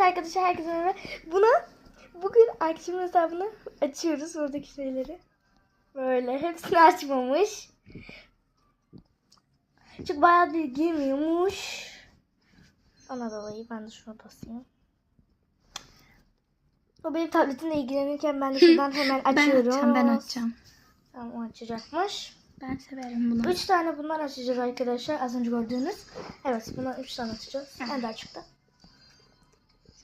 Evet arkadaşlar herkese merhaba. Bunu bugün arkadaşımın hesabını açıyoruz oradaki şeyleri. Böyle hepsini açmamış. Çünkü bayağı bir girmiyormuş. Ona dolayı ben de şuna basayım. O benim tabletimle ilgilenirken ben de şuradan hemen açıyorum. Ben açacağım, ben açacağım. Tamam o açacakmış. Ben severim bunu. Üç tane bunlar açacağız arkadaşlar az önce gördüğünüz. Evet bunlar üç tane açacağız. Ben de açıkta.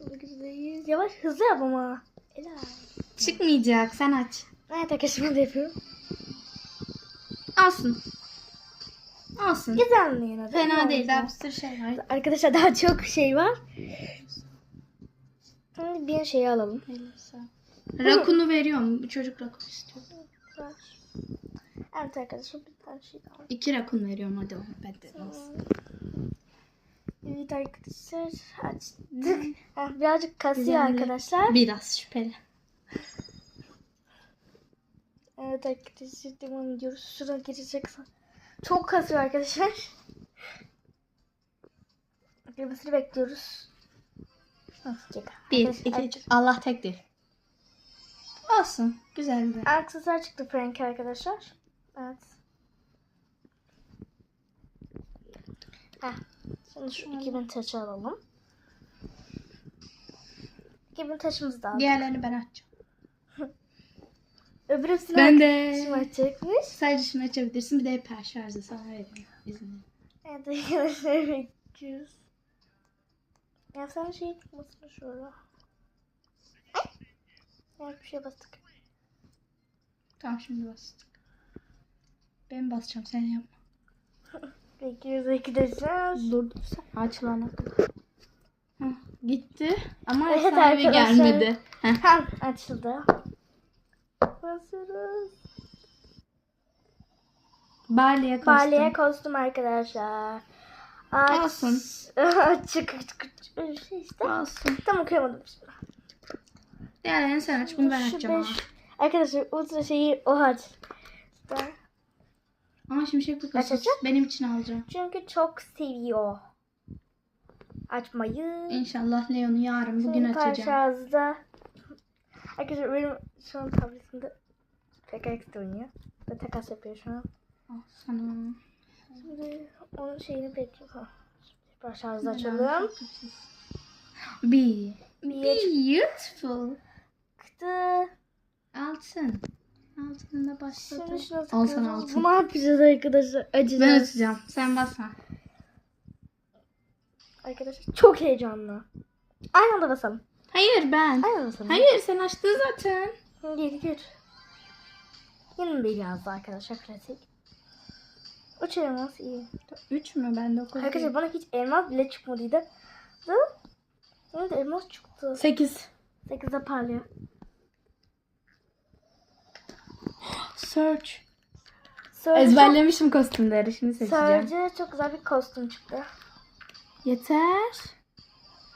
%100. Yavaş hızlı yap ama. Ela. Çıkmayacak. Sen aç. Evet arkadaşım da yapıyorum. Alsın. Alsın. Güzel mi yine? Fena değil. Daha bir sürü şey var. Arkadaşlar daha çok şey var. Şimdi bir şey alalım. Rakunu veriyorum. Bu çocuk rakun istiyor. Evet arkadaşlar bir tane şey alalım. İki rakun veriyorum hadi. Ben de olsun. Evet arkadaşlar açtık. Heh, birazcık kasıyor Güzel. arkadaşlar. Biraz şüpheli. Evet arkadaşlar devam ediyoruz. Şuradan girecek. Çok kasıyor arkadaşlar. Girmesini bekliyoruz. Çıkacak? Bir, iki, üç. Allah tektir. Olsun. Güzel güzel. Aksesuar çıktı Frank arkadaşlar. Evet. Heh. Şimdi şu 2000 taşı alalım. 2000 taşımızı da aldık. Diğerlerini ben açacağım. Öbür hepsini Ben de. arkadaşım açacakmış. Sadece şunu açabilirsin. Bir de hiper şarjı sana vereyim. İzin. Evet arkadaşlar bekliyoruz. Ya sen şey çıkmasın şurada. Ay. Evet bir şey bastık. Tamam şimdi bastık. Ben basacağım sen yapma. Bekliyoruz arkadaşlar. Dur sen açılana kadar. Heh, gitti ama Evet sahibi gelmedi. Heh. Açıldı. Basıyoruz. Balya kostüm. Baleye kostüm arkadaşlar. Aç. Olsun. çık çık çık. Şey işte. Olsun. Tam okuyamadım şimdi. Diğerlerini sen aç. Bunu ben açacağım beş- Arkadaşlar ultra şeyi o aç. Ama şimşek bu Açacak? Benim için alacağım. Çünkü çok seviyor. Açmayı. İnşallah Leon'u yarın bugün Şimdi açacağım. Karşınızda. Arkadaşlar benim şu an tabletimde PKX oynuyor. Ve takas yapıyor şu an. Sana. Şimdi onun şeyini bekliyorum. Şimdi şarjı açalım. Be. Beautiful. çıktı. Altın. Altında başladı. Al sana altın. Bunu yapacağız arkadaşlar. Açacağız. Ben açacağım. Sen basma. Arkadaşlar çok heyecanlı. Aynı anda basalım. Hayır ben. Aynı anda basalım. Hayır sen açtın zaten. Geri gir. Yine bir yazdı arkadaşlar klasik. Üç elmas iyi. 3 mü? Ben 9 Arkadaşlar bana hiç elmas bile çıkmadıydı. Da Yine de elmas çıktı. 8. 8'de parlıyor. Search. Surge, Ezberlemişim kostümleri. Şimdi seçeceğim. Surge'e çok güzel bir kostüm çıktı. Yeter.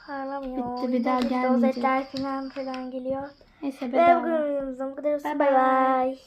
Parlamıyor. Bitti, bir daha gelmeyecek. Rozetler falan falan geliyor. Neyse Ve bedava. videomuzdan bu kadar olsun. Bye bye. bay.